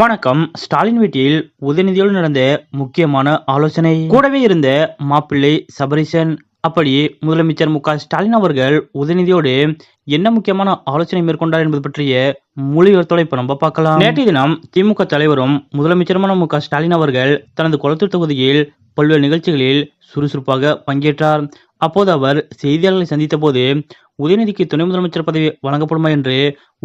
வணக்கம். ஸ்டாலின் வீட்டில் உதயநிதியோடு நடந்த முக்கியமான ஆலோசனை. கூடவே இருந்த மாப்பிள்ளை சபரிசன். அப்படி முதலமைச்சர் மு ஸ்டாலின் அவர்கள் உதயநிதியோடு என்ன முக்கியமான ஆலோசனை மேற்கொண்டார் என்பது பற்றிய முழு விவரத்தோட இப்ப நம்ம பார்க்கலாம். நேற்றைய தினம் திமுக தலைவரும் முதலமைச்சருமான மு ஸ்டாலின் அவர்கள் தனது குளத்தூர் தொகுதியில் பல்வேறு நிகழ்ச்சிகளில் சுறுசுறுப்பாக பங்கேற்றார். அப்போது அவர் செய்தியாளர்களை சந்தித்த போது உதயநிதிக்கு துணை முதலமைச்சர் பதவி வழங்கப்படுமா என்று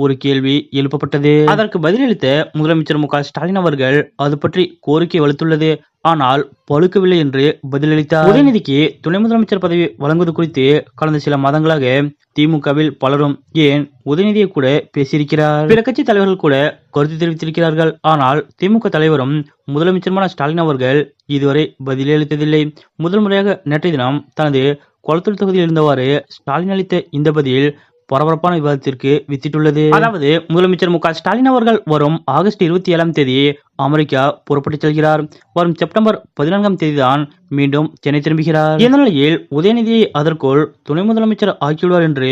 ஒரு கேள்வி எழுப்பப்பட்டது. அதற்கு பதிலளித்த முதலமைச்சர் மு ஸ்டாலின் அவர்கள் அது பற்றி கோரிக்கை வலுத்துள்ளது. ஆனால் பழுக்கவில்லை என்று பதிலளித்தார். உதயநிதிக்கு துணை முதலமைச்சர் பதவி வழங்குவது குறித்து கடந்த சில மாதங்களாக திமுகவில் பலரும் ஏன் உதயநிதியை கூட பேசியிருக்கிறார்? பிற கட்சி தலைவர்கள் கூட கருத்து தெரிவித்திருக்கிறார்கள். ஆனால் திமுக தலைவரும் முதலமைச்சருமான ஸ்டாலின் அவர்கள் இதுவரை பதிலளித்ததில்லை. முதல் முறையாக நேற்றைய தினம் தனது கொளத்தூர் தொகுதியில் இருந்தவாறு ஸ்டாலின் அளித்த இந்த பதில் பரபரப்பான விவாதத்திற்கு வித்திட்டுள்ளது. அதாவது முதலமைச்சர் மு க ஸ்டாலின் அவர்கள் வரும் ஆகஸ்ட் இருபத்தி ஏழாம் தேதி அமெரிக்கா புறப்பட்டு செல்கிறார். வரும் செப்டம்பர் பதினான்காம் தேதிதான் மீண்டும் சென்னை திரும்புகிறார். இந்த நிலையில் உதயநிதியை அதற்குள் துணை முதலமைச்சர் ஆக்கிவிடுவார் என்று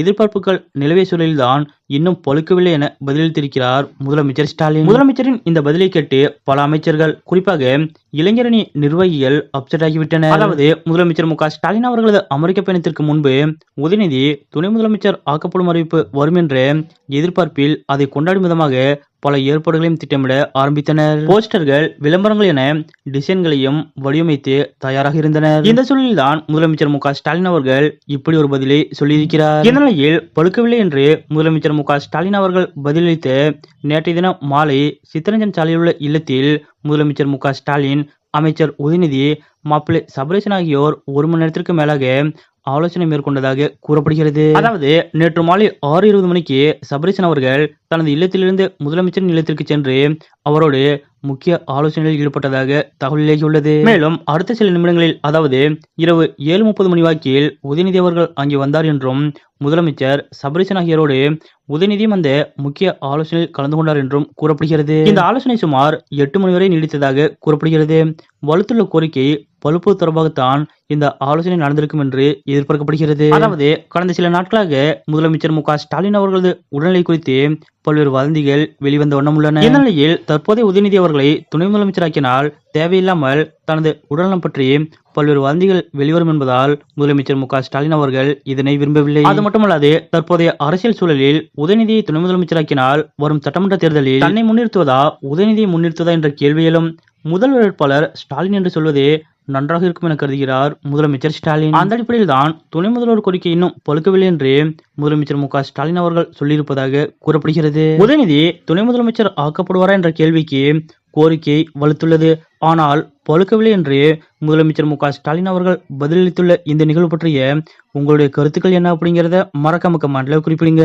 எதிர்பார்ப்புகள் நிலவிய சூழலில்தான் இன்னும் பழுக்கவில்லை என பதிலளித்திருக்கிறார் முதலமைச்சர் ஸ்டாலின். முதலமைச்சரின் இந்த பதிலை கேட்டு பல அமைச்சர்கள் குறிப்பாக இளைஞரணி நிர்வாகிகள் அப்செட் ஆகிவிட்டனர். அதாவது முதலமைச்சர் மு ஸ்டாலின் அவர்களது அமெரிக்க பயணத்திற்கு முன்பு உதயநிதி துணை முதலமைச்சர் ஆக்கப்படும் அறிவிப்பு வரும் என்ற எதிர்பார்ப்பில் அதை கொண்டாடும் விதமாக பல ஏற்பாடுகளையும் திட்டமிட ஆரம்பித்தனர். போஸ்டர்கள் விளம்பரங்கள் என டிசைன்களையும் வடிவமைத்து தயாராக இருந்தனர். இந்த சூழலில்தான் முதலமைச்சர் மு ஸ்டாலின் அவர்கள் இப்படி ஒரு பதிலை சொல்லியிருக்கிறார். இந்த நிலையில் பழுக்கவில்லை என்று முதலமைச்சர் மு ஸ்டாலின் அவர்கள் பதிலளித்த நேற்றைய தினம் மாலை சித்தரஞ்சன் சாலையில் உள்ள இல்லத்தில் முதலமைச்சர் மு ஸ்டாலின் அமைச்சர் உதயநிதி மாப்பிள்ளை சபரேசன் ஆகியோர் ஒரு மணி நேரத்திற்கு மேலாக ஆலோசனை மேற்கொண்டதாக கூறப்படுகிறது. அதாவது நேற்று மாலை ஆறு இருபது மணிக்கு சபரிசன் அவர்கள் தனது இல்லத்திலிருந்து முதலமைச்சரின் இல்லத்திற்கு சென்று அவரோடு முக்கிய ஆலோசனையில் ஈடுபட்டதாக தகவல் வெளியாகியுள்ளது. மேலும் அடுத்த சில நிமிடங்களில் அதாவது இரவு ஏழு முப்பது மணி வாக்கில் உதயநிதி அவர்கள் அங்கே வந்தார் என்றும் முதலமைச்சர் சபரிசன் ஆகியோரோடு உதயநிதியும் அந்த முக்கிய ஆலோசனையில் கலந்து கொண்டார் என்றும் கூறப்படுகிறது. இந்த ஆலோசனை சுமார் எட்டு மணி வரை நீடித்ததாக கூறப்படுகிறது. வலுத்துள்ள கோரிக்கை பழுப்பு தொடர்பாகத்தான் இந்த ஆலோசனை நடந்திருக்கும் என்று எதிர்பார்க்கப்படுகிறது. அதாவது கடந்த சில நாட்களாக முதலமைச்சர் மு ஸ்டாலின் அவர்களது உடல்நிலை குறித்து பல்வேறு வதந்திகள் வெளிவந்த வண்ணம் உள்ளன. இந்த நிலையில் தற்போதைய உதயநிதி அவர்களை துணை முதலமைச்சராக்கினால் தேவையில்லாமல் தனது உடல்நலம் பற்றி பல்வேறு வதந்திகள் வெளிவரும் என்பதால் முதலமைச்சர் மு ஸ்டாலின் அவர்கள் இதனை விரும்பவில்லை. அது மட்டுமல்லாது தற்போதைய அரசியல் சூழலில் உதயநிதியை துணை முதலமைச்சராக்கினால் வரும் சட்டமன்ற தேர்தலில் தன்னை முன்னிறுத்துவதா உதயநிதியை முன்னிறுத்துவதா என்ற கேள்வியிலும் முதல் வேட்பாளர் ஸ்டாலின் என்று சொல்வதே நன்றாக இருக்கும் என கருதுகிறார் முதலமைச்சர் ஸ்டாலின். அந்த அடிப்படையில் தான் துணை முதல்வர் கோரிக்கை இன்னும் பழுக்கவில்லை என்று முதலமைச்சர் மு ஸ்டாலின் அவர்கள் சொல்லியிருப்பதாக கூறப்படுகிறது. உதயநிதி துணை முதலமைச்சர் ஆக்கப்படுவாரா என்ற கேள்விக்கு கோரிக்கை வலுத்துள்ளது. ஆனால் பழுக்கவில்லை என்று முதலமைச்சர் மு ஸ்டாலின் அவர்கள் பதிலளித்துள்ள இந்த நிகழ்வு பற்றிய உங்களுடைய கருத்துக்கள் என்ன அப்படிங்கிறத மறக்காம கமெண்ட்ல குறிப்பிடுங்க.